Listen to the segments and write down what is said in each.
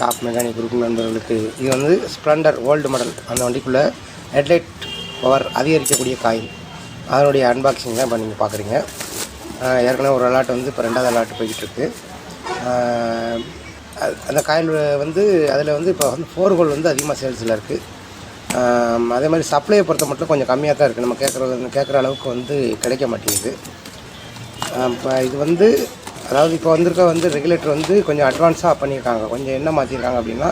Top mechanic group நண்பர்களுக்கு இது வந்து ஸ்ப்ளெண்டர் ஓல்டு மாடல் அந்த வண்டிக்குள்ளே ஹெட்லைட் பவர் அதிகரிக்கக்கூடிய காயில் அதனுடைய அன்பாக்சிங் தான் இப்போ நீங்கள் பார்க்குறீங்க ஏற்கனவே ஒரு அலாட் வந்து இப்போ ரெண்டாவது அலாட் போய்கிட்டுருக்கு அது- அந்த காயில் வந்து அதில் வந்து இப்போ வந்து ஃபோர் கோல் வந்து அதிகமாக சேல்ஸில் இருக்குது அதே மாதிரி சப்ளையை பொறுத்த மட்டும் கொஞ்சம் கம்மியாக தான் இருக்குது நம்ம கேட்குற கேட்குற அளவுக்கு வந்து கிடைக்க மாட்டேங்குது. இப்போ இது வந்து அதாவது இப்போ வந்திருக்க வந்து ரெகுலேட்டர் வந்து கொஞ்சம் அட்வான்ஸாக பண்ணியிருக்காங்க. கொஞ்சம் என்ன மாற்றிருக்காங்க அப்படின்னா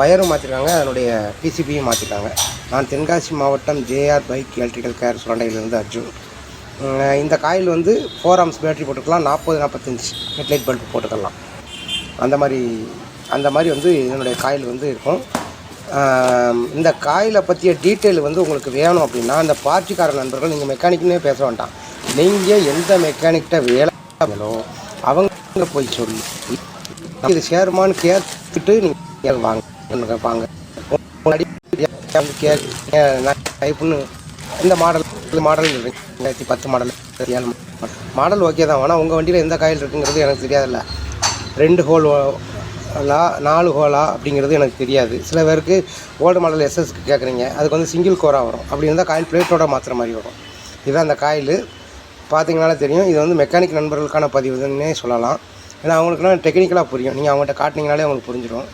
ஒயரும் மாற்றிருக்காங்க அதனுடைய பிசிபியும் மாற்றிருக்காங்க நான் தென்காசி மாவட்டம் ஜேஆர் பைக் எலக்ட்ரிக்கல் கேர் சுரண்டையிலிருந்து அர்ஜுன். இந்த காயில் வந்து ஃபோர் ஆம்ஸ் பேட்டரி போட்டுக்கலாம் நாற்பது நாற்பத்தஞ்சு ஹெட்லைட் பல்ப் போட்டுக்கலாம். அந்த மாதிரி அந்த மாதிரி வந்து இதனுடைய காயில் வந்து இருக்கும். இந்த காயிலை பற்றிய டீட்டெயில் வந்து உங்களுக்கு வேணும் அப்படின்னா அந்த பார்ட்டிக்கார நண்பர்கள் நீங்கள் மெக்கானிக்னே பேச வேண்டாம். நீங்கள் எந்த மெக்கானிக்கிட்ட வேலை அவங்க போய் சொல்லி. இது சேருமான்னு கேட்டுட்டு நீங்கள் வாங்க வாங்க. டைப்புன்னு இந்த மாடல் இந்த மாடல் ரெண்டாயிரத்தி பத்து மாடல் ஏழு மாடல் ஓகே தான் ஆனால் உங்கள் வண்டியில் எந்த காயில் இருக்குங்கிறது எனக்கு தெரியாதுல்ல. ரெண்டு ஹோல் லா நாலு ஹோலா அப்படிங்கிறது எனக்கு தெரியாது. சில பேருக்கு ஓல்டு மாடல் எஸ்எஸ்க்கு கேட்குறீங்க அதுக்கு வந்து சிங்கிள் கோராக வரும். அப்படி இருந்தால் காயில் பிளேட்டோட மாற்றுற மாதிரி வரும். இதுதான் அந்த காயில் பார்த்தீங்கனாலே தெரியும். இது வந்து மெக்கானிக் நண்பர்களுக்கான பதிவுன்னே சொல்லலாம். ஏன்னா அவங்களுக்குலாம் டெக்னிக்கலாக புரியும். நீங்கள் அவங்கள்ட்ட காட்டினீங்கனாலே அவங்களுக்கு புரிஞ்சிடும்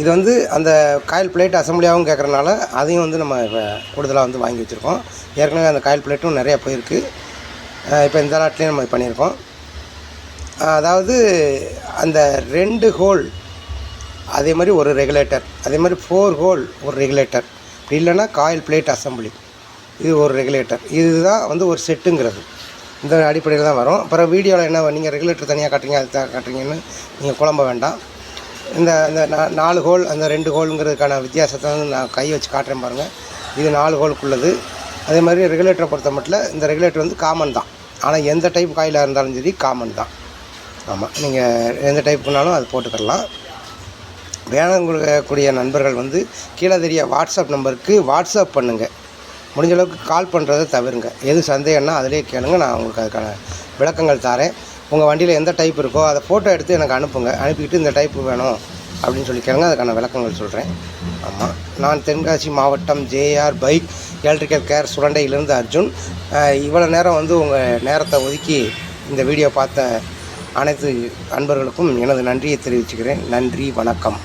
இது வந்து அந்த காயில் பிளேட் அசம்பிளியாகவும் கேட்குறனால அதையும் வந்து நம்ம இப்போ கூடுதலாக வந்து வாங்கி வச்சுருக்கோம். ஏற்கனவே அந்த காயில் பிளேட்டும் நிறையா போயிருக்கு. இப்போ இந்த நாட்டிலையும் நம்ம பண்ணியிருக்கோம். அதாவது அந்த ரெண்டு ஹோல் அதே மாதிரி ஒரு ரெகுலேட்டர் அதே மாதிரி ஃபோர் ஹோல் ஒரு ரெகுலேட்டர் இல்லைன்னா காயில் பிளேட் அசம்பிளி இது ஒரு ரெகுலேட்டர் இதுதான் வந்து ஒரு செட்டுங்கிறது இந்த அடிப்படையில் தான் வரும். அப்புறம் வீடியோவில் என்ன நீங்கள் ரெகுலேட்டர் தனியாக காட்டுறீங்க அது தான் காட்டுறீங்கன்னு நீங்கள் குழம்ப வேண்டாம். இந்த இந்த நா- நாலு ஹோல் அந்த ரெண்டு ஹோலுங்கிறதுக்கான வித்தியாசத்தை வந்து நான் கை வச்சு காட்டுறேன் பாருங்கள் இது நாலு ஹோலுக்குள்ளது அதே மாதிரி ரெகுலேட்டரை பொறுத்த மட்டும் இந்த ரெகுலேட்டர் வந்து காமன் தான். ஆனால் எந்த டைப் காயிலாக இருந்தாலும் சரி காமன் தான். ஆமாம் நீங்கள் எந்த டைப்புனாலும் அது போட்டுக்கலாம் வேணுங்கக்கூடிய நண்பர்கள் வந்து கீழே தெரிய வாட்ஸ்அப் நம்பருக்கு வாட்ஸ்அப் பண்ணுங்கள் முடிஞ்ச அளவுக்கு கால் பண்ணுறதை தவிருங்க. எது சந்தேகம்னா அதிலே கேளுங்க. நான் உங்களுக்கு அதுக்கான விளக்கங்கள் தரேன். உங்கள் வண்டியில் எந்த டைப் இருக்கோ அதை ஃபோட்டோ எடுத்து எனக்கு அனுப்புங்க. அனுப்பிக்கிட்டு இந்த டைப் வேணும் அப்படின்னு சொல்லி கேளுங்க. அதுக்கான விளக்கங்கள் சொல்கிறேன் ஆமாம் நான் தென்காசி மாவட்டம் ஜேஆர் பைக் எலக்ட்ரிக்கல் கேர் சுரண்டையிலிருந்து அர்ஜுன். இவ்வளோ நேரம் வந்து உங்கள் நேரத்தை ஒதுக்கி இந்த வீடியோ பார்த்த அனைத்து அன்பர்களுக்கும் எனது நன்றியை தெரிவிச்சுக்கிறேன். நன்றி. வணக்கம்.